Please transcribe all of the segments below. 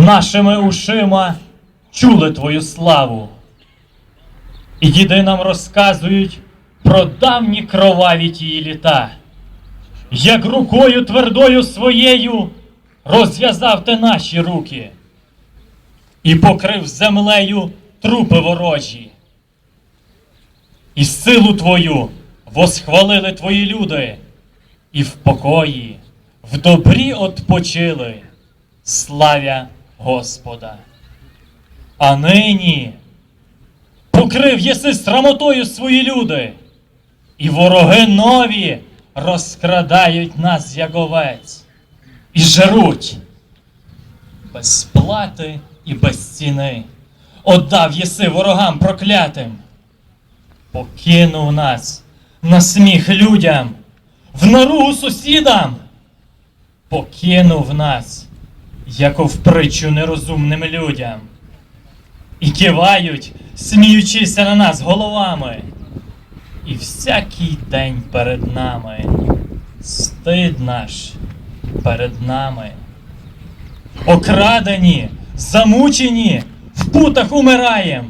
нашими ушима чули твою славу. І діди нам розказують про давні кроваві тії літа, як рукою твердою своєю розв'язав ти наші руки і покрив землею трупи ворожі. І силу твою восхвалили твої люди, і в покої, в добрі отпочили, славя Господа. А нині покрив єси срамотою свої люди, і вороги нові розкрадають нас, як овець, і жеруть без плати і без ціни. Отдав єси ворогам проклятим, покинув нас на сміх людям, в наругу сусідам, покинув нас, яко в притчу нерозумним людям, і кивають, сміючися на нас головами, і всякий день перед нами, стид наш перед нами окрадені, замучені, в путах умираєм.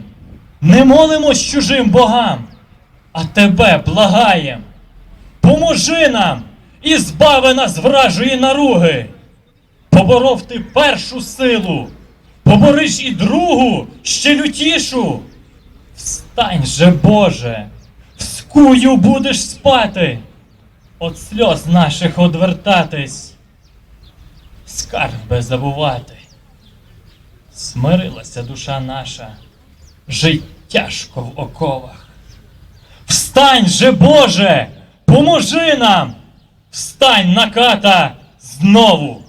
Не молимось чужим богам, а тебе благаєм. Поможи нам і збави нас вражої наруги. Поборов ти першу силу, побориш і другу, ще лютішу. Встань же, Боже, в скую будеш спати, от сльоз наших одвертатись скарби забувати. Смирилася душа наша, жить тяжко в оковах. Встань же, Боже, поможи нам! Встань на ката знову!